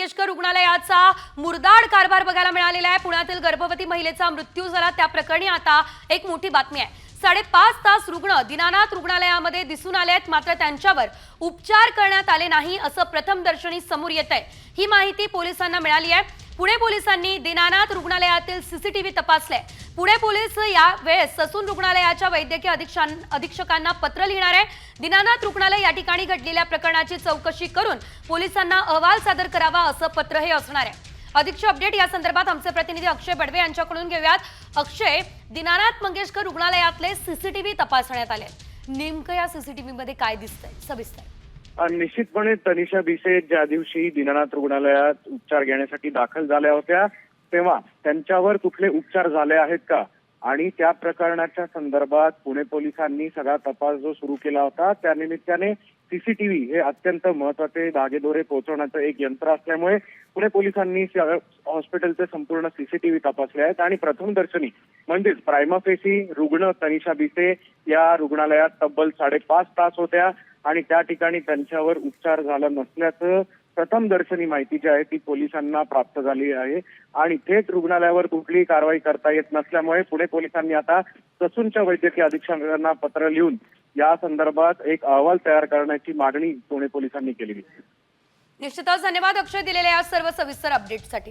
मंगेशकर रुग्णालयाचा मुरदाड कारभार बघायला मिळालेला आहे. पुण्यातील गर्भवती महिलेचा मृत्यू झाला. त्या प्रकरणी आता एक मोठी बातमी आहे. साडेपाच तास रुग्ण दीनानाथ रुग्णालयामध्ये दिसून आले आहेत. मात्र त्यांच्यावर उपचार करण्यात आले नाही असं प्रथम दर्शनी समोर येत आहे. ही माहिती पोलिसांना मिळाली आहे. पुणे पोलिसांनी दीनानाथ रुग्णालयातील सीसीटीव्ही तपासले पुणे पोलीस या वेळेस ससून रुग्णालयाच्या वैद्यकीय अधीक्षकांना पत्र लिहिणार आहे. दिनानाथ रुग्णालय या ठिकाणी घडलेल्या प्रकरणाची चौकशी करून पोलिसांना अहवाल सादर करावा असं पत्र हे असणार आहे. अधिकचे अपडेट या संदर्भात आमचे प्रतिनिधी अक्षय बडवे यांच्याकडून घेऊयात. अक्षय दिनानाथ मंगेशकर रुग्णालयातले सीसीटीव्ही तपासण्यात आले. नेमकं या सीसीटीव्ही मध्ये काय दिसतंय सविस्तर. निश्चितपणे तनिषा भिसे ज्या दिवशी दिनानाथ रुग्णालयात उपचार घेण्यासाठी दाखल झाल्या होत्या तेव्हा त्यांच्यावर कुठले उपचार झाले आहेत का? आणि त्या प्रकरणाच्या संदर्भात पुणे पोलिसांनी सगळा तपास जो सुरू केला होता त्या निमित्ताने सीसीटीव्ही हे अत्यंत महत्त्वाचे धागेदोरे पोहोचवण्याचं एक यंत्र असल्यामुळे पुणे पोलिसांनी हॉस्पिटलचे संपूर्ण सीसीटीव्ही तपासले आहेत. आणि प्रथमदर्शनी म्हणजेच प्रायमाफेसी रुग्ण तनिषा बिसे या रुग्णालयात तब्बल साडेपाच तास होत्या. आणि त्या ठिकाणी त्यांच्यावर उपचार झाला नसल्याचं प्रथम दर्शनी माहिती जी आहे ती पोलिसांना प्राप्त झाली आहे. आणि थेट रुग्णालयावर कुठलीही कारवाई करता येत नसल्यामुळे पुणे पोलिसांनी आता ससूनच्या वैद्यकीय अधीक्षकांना पत्र लिहून या संदर्भात एक अहवाल तयार करण्याची मागणी पुणे पोलिसांनी केलेली. निश्चितच धन्यवाद अक्षय दिलेल्या या सर्व सविस्तर अपडेटसाठी